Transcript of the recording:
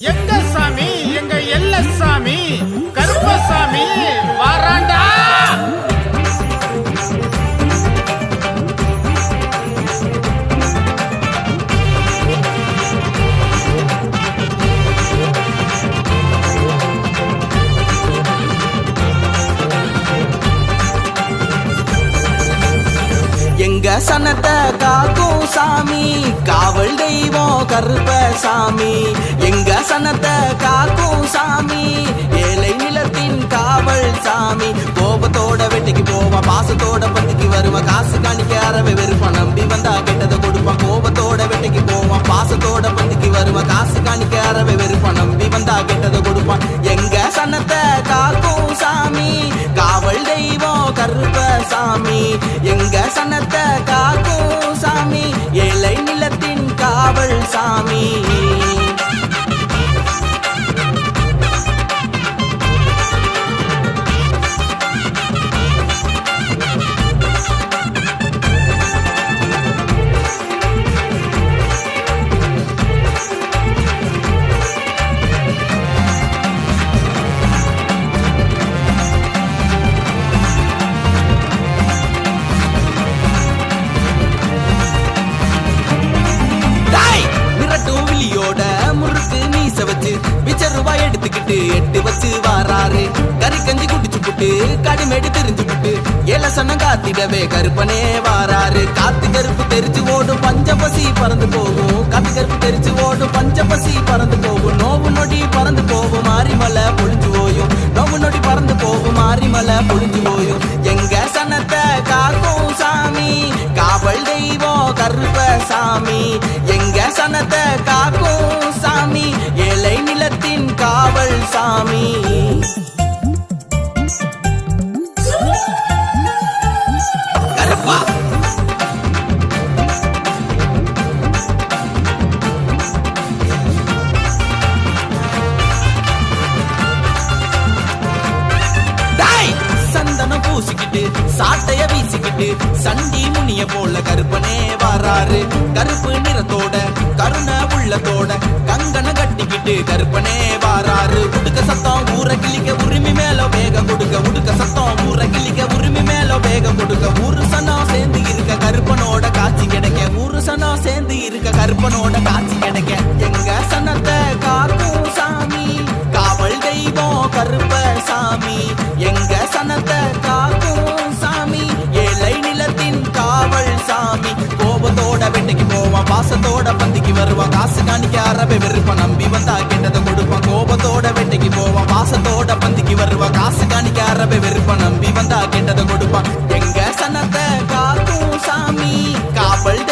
எங்க சாமி? எங்க எல்ல சாமி? கருப்பசாமி? வாராண்டா? சனத்தை காக்கும் சாமி. காவல் தெய்வம் கருப்ப சாமி. எங்க சனத்தை காக்கும் சாமி. ஏழை நிலத்தின் காவல் சாமி. கோபத்தோட வெட்டிக்கு போவான் பாசத்தோட பத்திக்கு வருவான் காசு காணிக்க அறவை வெறுப்பான் நம்பி வந்தா கெட்டதை கொடுப்பான் கோபத்தோட வெட்டிக்கு போவான் பாசத்தோட பத்திக்கு வருவான் காசு காணிக்க அறவை வெறுப்பான் நம்பி வந்தா கெட்டதை கொடுப்பான் எங்க சனத்தை காக்கும் சாமி. காவல் தெய்வம் கருப்ப சாமி எங்க சனத்தை காக்கும் சாமி ஏழை நிலத்தின் காவல் சாமி. எடுத்துக்கிட்டு எட்டு பஸ் வாராரு. கறி கஞ்சி குடிச்சு புட்டு கடுமேடு தெரிஞ்சு புட்டு ஏல சன்ன காத்திடவே கருப்பனே வாராரு. காத்து கருப்பு தெரிச்சு ஓடும் பஞ்சபசி பறந்து போகும். காத்து கருப்பு தெரிச்சு ஓடும் பஞ்சபசி பறந்து போகும். நோவு நொடி பறந்து போகும் மாரிமலை பொழிஞ்சு போயும் நோவு நொடி பறந்து போகும் மாரிமலை பொழிஞ்சு போயும் எங்க சனத்தை காக்கும் சாமி காவல் தெய்வம் கருப்ப சாமி எங்க சனத்தை காக்கும் சாட்டைய சண்டி முனிய போல கருப்பனே வராரு கருப்பு நிறத்தோட கருண உள்ளத்தோட கங்கண கட்டிக்கிட்டு கருப்பனே வாராரு உடுக்க சத்தம் ஊற கிளிக்க உரிமை மேல வேகம் கொடுக்க. உடுக்க சத்தம் ஊற கிளிக்க உரிமை மேல வேகம் கொடுக்க. ஊரு சனம் சண்டைக்கு போவான். பாசத்தோட பந்திக்கு வருவான். காசு காணிக்க அறவே வெறுப்பான். நம்பி வந்தா கேட்டதை கொடுப்பான். கோபத்தோட வேட்டைக்கு போவான். பாசத்தோட பந்திக்கு வருவான். காசு காணிக்க அறவே வெறுப்பான். நம்பி வந்தா கேட்டதை கொடுப்பான். எங்க சனத்தை காக்கும் சாமி காவல்